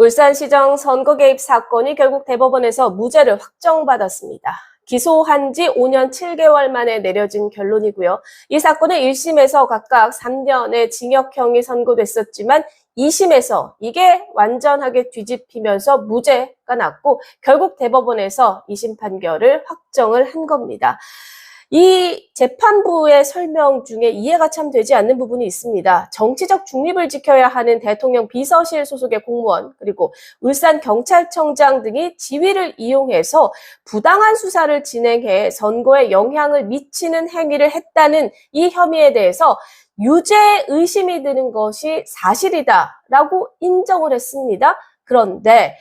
울산시정 선거 개입 사건이 결국 대법원에서 무죄를 확정받았습니다. 기소한 지 5년 7개월 만에 내려진 결론이고요. 이 사건은 1심에서 각각 3년의 징역형이 선고됐었지만 2심에서 이게 완전하게 뒤집히면서 무죄가 났고 결국 대법원에서 2심 판결을 확정을 한 겁니다. 이 재판부의 설명 중에 이해가 참 되지 않는 부분이 있습니다. 정치적 중립을 지켜야 하는 대통령 비서실 소속의 공무원, 그리고 울산 경찰청장 등이 지위를 이용해서 부당한 수사를 진행해 선거에 영향을 미치는 행위를 했다는 이 혐의에 대해서 유죄 의심이 드는 것이 사실이다라고 인정을 했습니다. 그런데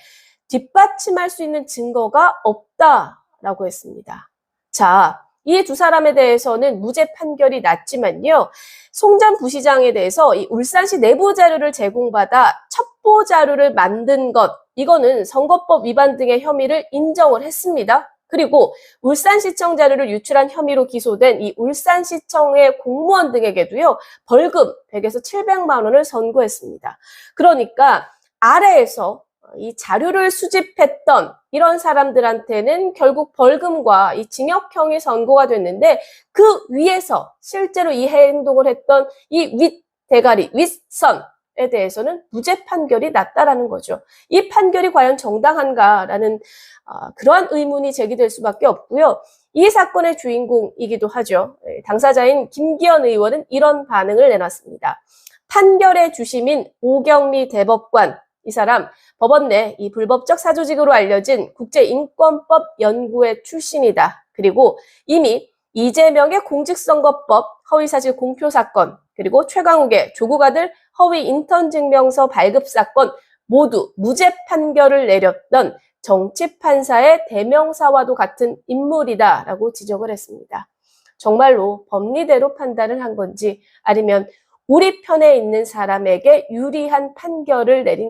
뒷받침할 수 있는 증거가 없다라고 했습니다. 자, 이 두 사람에 대해서는 무죄 판결이 났지만요. 송전 부시장에 대해서 이 울산시 내부 자료를 제공받아 첩보 자료를 만든 것, 이거는 선거법 위반 등의 혐의를 인정을 했습니다. 그리고 울산시청 자료를 유출한 혐의로 기소된 이 울산시청의 공무원 등에게도요, 벌금 100에서 700만 원을 선고했습니다. 그러니까 아래에서 이 자료를 수집했던 이런 사람들한테는 결국 벌금과 이 징역형이 선고가 됐는데 그 위에서 실제로 이 행동을 했던 이 윗 대가리, 윗선 에 대해서는 무죄 판결이 났다라는 거죠. 이 판결이 과연 정당한가라는 아, 그러한 의문이 제기될 수밖에 없고요. 이 사건의 주인공이기도 하죠. 예, 당사자인 김기현 의원은 이런 반응을 내놨습니다. 판결의 주심인 오경미 대법관 이 사람 법원 내 이 불법적 사조직으로 알려진 국제인권법 연구회 출신이다. 그리고 이미 이재명의 공직선거법 허위사실 공표 사건, 그리고 최강욱의 조국 아들 허위 인턴 증명서 발급 사건 모두 무죄 판결을 내렸던 정치 판사의 대명사와도 같은 인물이다라고 지적을 했습니다. 정말로 법리대로 판단을 한 건지 아니면 우리 편에 있는 사람에게 유리한 판결을 내린